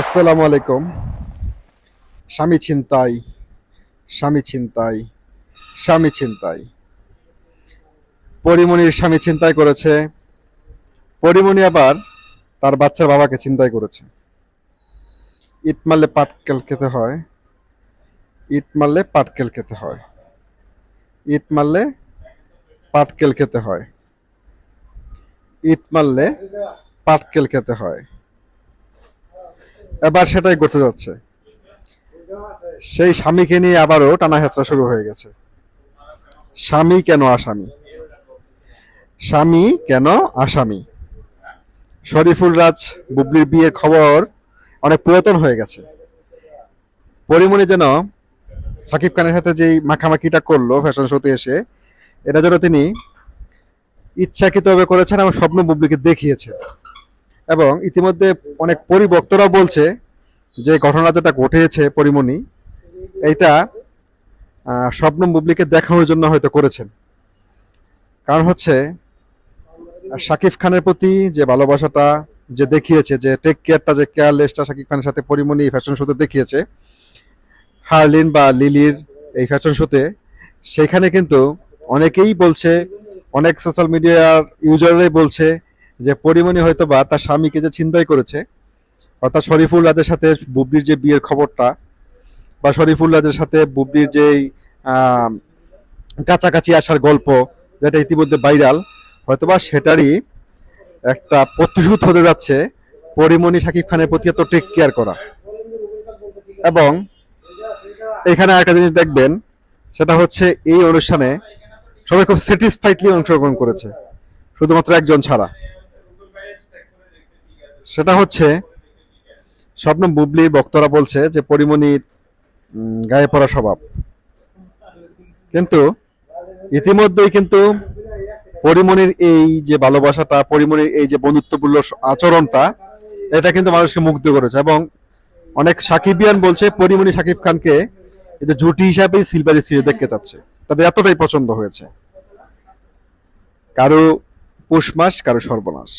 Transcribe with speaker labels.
Speaker 1: আসসালামু আলাইকুম। স্বামী ছিনতাই স্বামী ছিনতাই স্বামী ছিনতাই। পরিমণির স্বামী ছিনতাই করেছে। পরিমণি আবার তার বাচ্চার বাবাকে ছিনতাই করেছে। ইট মারলে পাটকেল খেতে হয়। ইট মারলে পাটকেল খেতে হয়। ইট মারলে পাটকেল খেতে হয়। ইট মারলে পাটকেল খেতে হয়। এবার সেটাই করতে যাচ্ছে। সেই স্বামীকে নিয়ে আবারও টানা শুরু হয়ে গেছে। স্বামী কেন আসামি? স্বামী কেন আসামি? শরীফুল রাজ বুবলির বিয়ের খবর অনেক পুরাতন হয়ে গেছে। পরিমণি যেন সাকিব খানের সাথে যেই মাখামাখিটা করল ফ্যাশন শোতে এসে, এটা যেন তিনি ইচ্ছাকৃতভাবে করেছেন এবং স্বপ্ন বুবলিকে দেখিয়েছে এবং ইতিমধ্যে অনেক পরিবক্তরা বলছে যে ঘটনা যেটা ঘটেছে পরিমণি, এইটা শবনম বুবলিকে দেখানোর জন্য হয়তো করেছেন। কারণ হচ্ছে, শাকিব খানের প্রতি যে ভালোবাসাটা যে দেখিয়েছে, যে টেক কেয়ারটা যে কেয়ারলেসটা শাকিব খানের সাথে পরিমণি ফ্যাশন শোতে দেখিয়েছে হার্লিন বা লিলির এই ফ্যাশন শোতে সেখানে কিন্তু অনেকেই বলছে, অনেক সোশ্যাল মিডিয়ার ইউজাররাই বলছে যে পরিমণি হয়তো বা তার স্বামীকে যে ছিনতাই করেছে, অর্থাৎ শরীফুল রাজের সাথে বুবলির যে বিয়ের খবরটা বা শরীফুল রাজের সাথে বুবলির যেই কাছাকাছি আসার গল্প যেটা ইতিমধ্যে ভাইরাল, হয়তোবা সেটারই একটা প্রতিশোধ হতে যাচ্ছে পরিমণি শাকিব খানের প্রতি এত টেক কেয়ার করা। এবং এখানে একটা জিনিস দেখবেন, সেটা হচ্ছে এই অনুষ্ঠানে সবাই খুব স্যাটিসফাইডলি অংশগ্রহণ করেছে, শুধুমাত্র একজন ছাড়া। সেটা হচ্ছে স্বপ্ন বুবলি বক্তরা বলছে যে পরিমণির গায়ে পড়া স্বভাব। কিন্তু ইতিমধ্যেই কিন্তু পরিমণির এই যে ভালোবাসাটা, পরিমণির এই যে বন্ধুত্বপূর্ণ আচরণটা, এটা কিন্তু মানুষকে মুগ্ধ করেছে এবং অনেক সাকিবিয়ান বলছে পরিমণি সাকিব খানকে এটা জুটি হিসাবেই সিলভার স্ত্রী দেখতে চাচ্ছে। তাদের এতটাই পছন্দ হয়েছে। কারও পুষ মাস, কারও সর্বনাশ।